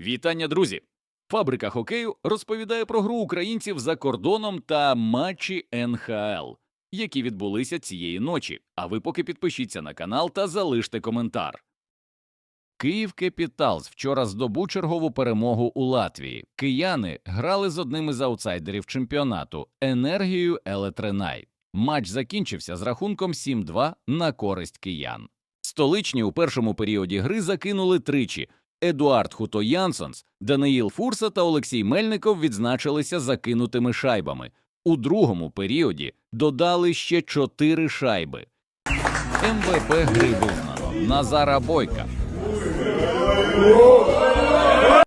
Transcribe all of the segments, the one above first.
Вітання, друзі! Фабрика хокею розповідає про гру українців за кордоном та матчі НХЛ, які відбулися цієї ночі. А ви поки підпишіться на канал та залиште коментар. Київ Кепіталс вчора здобув чергову перемогу у Латвії. Кияни грали з одним із аутсайдерів чемпіонату енергією Елетренай. Матч закінчився з рахунком 7-2 на користь киян. Столичні у першому періоді гри закинули тричі. Едуард Хуто Янсонс, Даниїл Фурса та Олексій Мельников відзначилися закинутими шайбами. У другому періоді додали ще чотири шайби. МВП гри визнано Назара Бойка.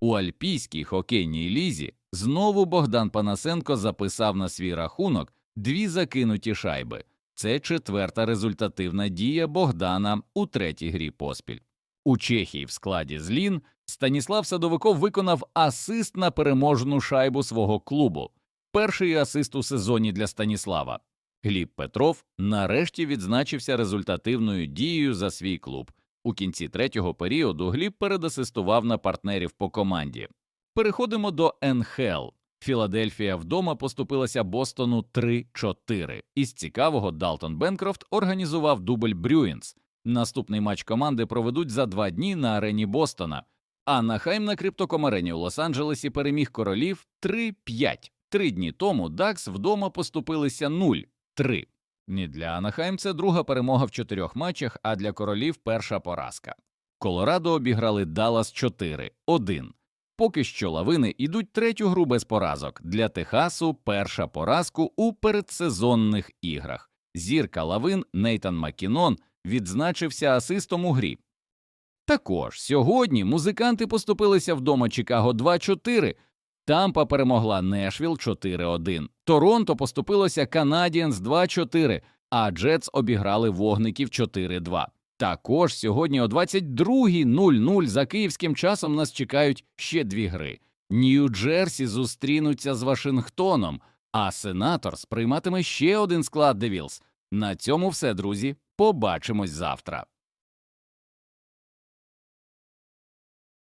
У Альпійській хокейній лізі знову Богдан Панасенко записав на свій рахунок дві закинуті шайби. Це четверта результативна дія Богдана у третій грі поспіль. У Чехії в складі злін Станіслав Садовиков виконав асист на переможну шайбу свого клубу. Перший асист у сезоні для Станіслава. Гліб Петров нарешті відзначився результативною дією за свій клуб. У кінці третього періоду Гліб передасистував на партнерів по команді. Переходимо до НХЛ. Філадельфія вдома поступилася Бостону 3-4. Із цікавого Далтон Бенкрофт організував дубль Брюінс. Наступний матч команди проведуть за два дні на арені Бостона. Анахайм на криптокомарені у Лос-Анджелесі переміг королів 3-5. Три дні тому Дакс вдома поступилися 0-3. Ні для Анахайм це друга перемога в чотирьох матчах, а для королів перша поразка. Колорадо обіграли Даллас 4-1. Поки що лавини ідуть третю гру без поразок. Для Техасу перша поразку у передсезонних іграх. Зірка лавин Нейтан Макінон відзначився асистом у грі. Також сьогодні музиканти поступилися вдома Чикаго 2-4, Тампа перемогла Нешвіл 4-1, Торонто поступилося Канадіенс 2-4, а Джетс обіграли вогників 4-2. Також сьогодні о 22.00 за київським часом нас чекають ще дві гри. Нью-Джерсі зустрінуться з Вашингтоном, а Сенаторс прийматиме ще один склад Девілс. На цьому все, друзі. Побачимось завтра.